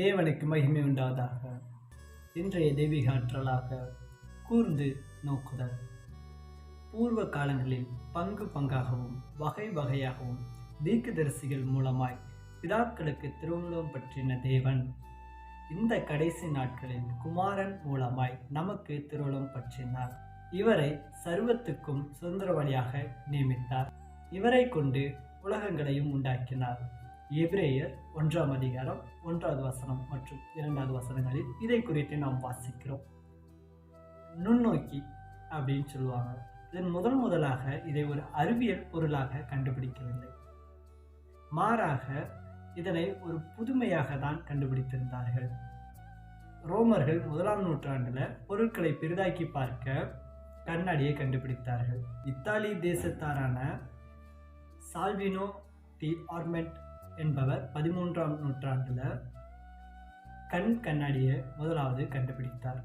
தேவனுக்கு மகிமை உண்டாதாக இன்றைய தெய்வீக ஆற்றலாக கூர்ந்து நோக்குதல். பூர்வ காலங்களில் பங்கு பங்காகவும் வகை வகையாகவும் தீக்குதரிசிகள் மூலமாய் பிதாக்களுக்கு திருவுள்ளம் பற்றின தேவன் இந்த கடைசி நாட்களில் குமாரன் மூலமாய் நமக்கு திருவுளம் பற்றினார் இவரை சர்வத்துக்கும் சுதந்திரவாளியாக நியமித்தார். இவரை கொண்டு உலகங்களையும் உண்டாக்கினார். எவ்ரேயர் ஒன்றாம் அதிகாரம் ஒன்றாவது வசனம் மற்றும் இரண்டாவது வசனங்களில் இதை குறித்து நாம் வாசிக்கிறோம். நுண்ணோக்கி அப்படின்னு சொல்லுவாங்க. இதன் முதல் முதலாக இதை ஒரு அறிவியல் பொருளாக கண்டுபிடிக்கவில்லை. மாறாக இதனை ஒரு புதுமையாக தான் கண்டுபிடித்திருந்தார்கள். ரோமர்கள் முதலாம் நூற்றாண்டில் பொருட்களை பெரிதாக்கி பார்க்க கண்ணாடியை கண்டுபிடித்தார்கள். இத்தாலி தேசத்தாரான சால்வினோ தி ஆர்மெண்ட் என்பவர் பதிமூன்றாம் நூற்றாண்டில் கண் கண்ணாடியை முதலாவது கண்டுபிடித்தார்.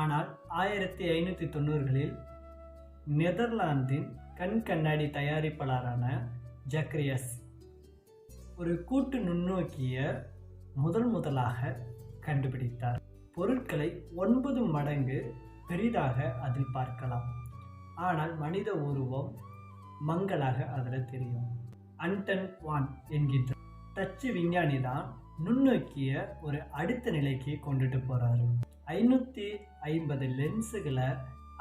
ஆனால் ஆயிரத்தி ஐநூற்றி தொண்ணூறுகளில் நெதர்லாந்தின் கண் கண்ணாடி தயாரிப்பாளரான ஜக்ரியஸ் ஒரு கூட்டு நுண்ணோக்கிய முதல் முதலாக கண்டுபிடித்தார். பொருட்களை ஒன்பது மடங்கு பெரிதாக அதில் பார்க்கலாம். ஆனால் மனித உருவம் மங்களாக அதில் தெரியும். அன்டன் வான் என்கின்ற டச்சு விஞ்ஞானி தான் நுண்ணோக்கிய ஒரு அடுத்த நிலைக்கு கொண்டுட்டு போறாரு. ஐநூற்றி ஐம்பது லென்ஸுகளை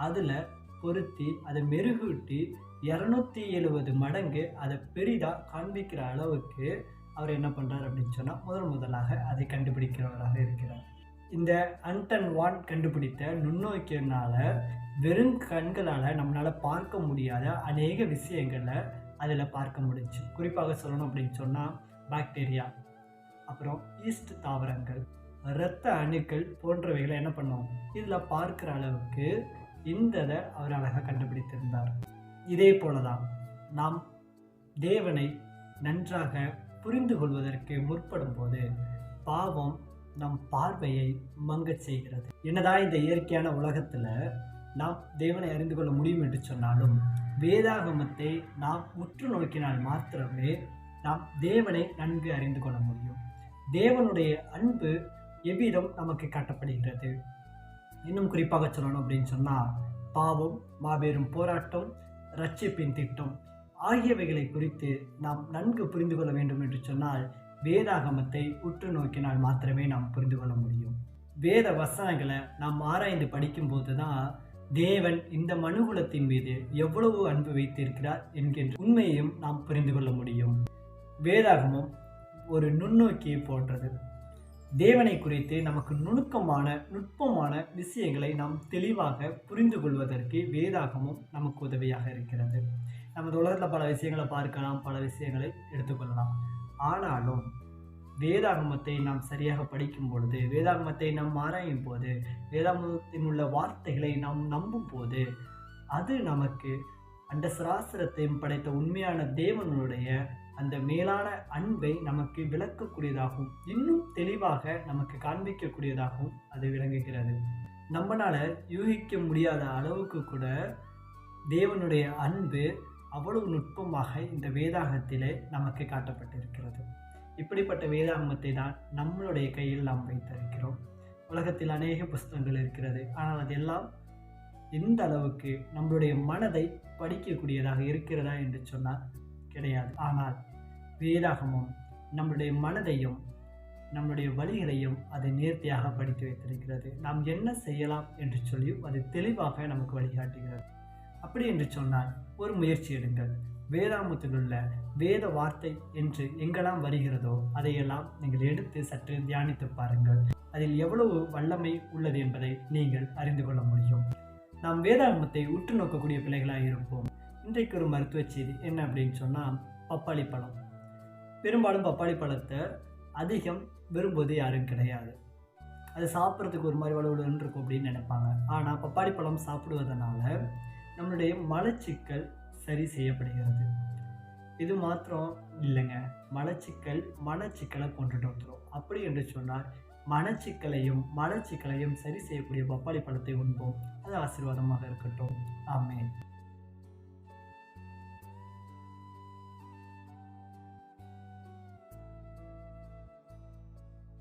அதில் பொருத்தி அதை மெருகூட்டி இரநூத்தி எழுபது மடங்கு அதை பெரிதாக காண்பிக்கிற அளவுக்கு அவர் என்ன பண்ணுறார் அப்படின்னு சொன்னால் முதல் முதலாக அதை கண்டுபிடிக்கிறவராக இருக்கிறார். இந்த அன்டன் வான் கண்டுபிடித்த நுண்ணோக்கியனால வெறும் கண்களால் நம்மளால் பார்க்க முடியாத அநேக விஷயங்களை அதில் பார்க்க முடிஞ்சு. குறிப்பாக சொல்லணும் அப்படின்னு சொன்னால் பாக்டீரியா அப்புறம் ஈஸ்ட் தாவரங்கள் இரத்த அணுக்கள் போன்றவைகளை என்ன பண்ணோம்? இதில் பார்க்குற அளவுக்கு இந்ததை அவர் அழகாக கண்டுபிடித்திருந்தார். இதே போல தான் நாம் தேவனை நன்றாக புரிந்து கொள்வதற்கு முற்படும் போது பாவம் நம் பார்வையை மங்கச் செய்கிறது. என்னதான் இந்த இயற்கையான உலகத்தில் நாம் தேவனை அறிந்து கொள்ள முடியும் என்று சொன்னாலும் வேதாகமத்தை நாம் உற்று நோக்கினால் மாத்திரமே நாம் தேவனை நன்கு அறிந்து கொள்ள முடியும். தேவனுடைய அன்பு எவ்விதம் நமக்கு காட்டப்படுகிறது இன்னும் குறிப்பாக சொல்லணும் அப்படின்னு சொன்னால் பாவம் மாபெரும் போராட்டம் ரட்சிப்பின் திட்டம் ஆகியவைகளை குறித்து நாம் நன்கு புரிந்து கொள்ள வேண்டும் என்று சொன்னால் வேதாகமத்தை உற்று நோக்கினால் மாத்திரமே நாம் புரிந்து கொள்ள முடியும். வேத வசனங்களை நாம் ஆராய்ந்து படிக்கும்போது தான் தேவன் இந்த மனுகுலத்தின் மீது எவ்வளவு அன்பு வைத்திருக்கிறார் என்கின்ற உண்மையையும் நாம் புரிந்து கொள்ள முடியும். வேதாகமம் ஒரு நுண்ணோக்கியை போன்றது. தேவனை குறித்து நமக்கு நுணுக்கமான நுட்பமான விஷயங்களை நாம் தெளிவாக புரிந்து கொள்வதற்கு வேதாகமும் நமக்கு உதவியாக இருக்கிறது. நமது உலகத்தில் பல விஷயங்களை பார்க்கலாம் பல விஷயங்களை எடுத்துக்கொள்ளலாம். ஆனாலும் வேதாகமத்தை நாம் சரியாக படிக்கும் பொழுது வேதாகமத்தை நாம் ஆராயும் போது வேதாகமத்தின் உள்ள வார்த்தைகளை நாம் நம்பும் போது அது நமக்கு அந்த சராசரத்தையும் படைத்த உண்மையான தேவனுடைய அந்த மேலான அன்பை நமக்கு விளக்கக்கூடியதாகவும் இன்னும் தெளிவாக நமக்கு காண்பிக்கக்கூடியதாகவும் அது விளங்குகிறது. நம்மளால் யூகிக்க முடியாத அளவுக்கு கூட தேவனுடைய அன்பு அவ்வளவு நுட்பமாக இந்த வேதாகத்திலே நமக்கு காட்டப்பட்டிருக்கிறது. இப்படிப்பட்ட வேதாகமத்தை தான் நம்மளுடைய கையில் நாம் வைத்திருக்கிறோம். உலகத்தில் அநேக புஸ்தகங்கள் இருக்கிறது. ஆனால் அதெல்லாம் எந்த அளவுக்கு நம்மளுடைய மனதை படிக்கக்கூடியதாக இருக்கிறதா என்று சொன்னால் கிடையாது. ஆனால் வேதாகமும் நம்முடைய மனதையும் நம்முடைய வழிகளையும் அதை நேர்த்தியாக படித்து வைத்திருக்கிறது. நாம் என்ன செய்யலாம் என்று சொல்லியும் அது தெளிவாக நமக்கு வழிகாட்டுகிறது. அப்படி என்று சொன்னால் ஒரு முயற்சி எடுங்கள். வேதாமத்தில் உள்ள வேத வார்த்தை என்று எங்கெல்லாம் வருகிறதோ அதையெல்லாம் நீங்கள் எடுத்து சற்று தியானித்து பாருங்கள். அதில் எவ்வளவு வல்லமை உள்ளது என்பதை நீங்கள் அறிந்து கொள்ள முடியும். நாம் வேதாகமத்தை உற்று நோக்கக்கூடிய பிள்ளைகளாக இருப்போம். இன்றைக்கு ஒரு மருத்துவ செய்தி என்ன அப்படின்னு சொன்னால் பப்பாளி பழம். பெரும்பாலும் பப்பாளி பழத்தை அதிகம் விரும்புவது யாரும் கிடையாது. அது சாப்பிட்றதுக்கு ஒரு மாதிரி வலுவலுன்னு இருக்கும் அப்படின்னு நினைப்பாங்க. ஆனால் பப்பாளி பழம் சாப்பிடுவதனால நம்மளுடைய மலச்சிக்கல் சரி செய்யப்படுகிறது. இது மாத்திரம் இல்லைங்க. மலச்சிக்கல் மனச்சிக்கலை கொண்டுட்டு வந்துடும் அப்படி என்று சொன்னால் மனச்சிக்கலையும் மலச்சிக்கலையும் சரி செய்யக்கூடிய பப்பாளி பழத்தை உண்போம். அது ஆசீர்வாதமாக இருக்கட்டும். ஆமேன்.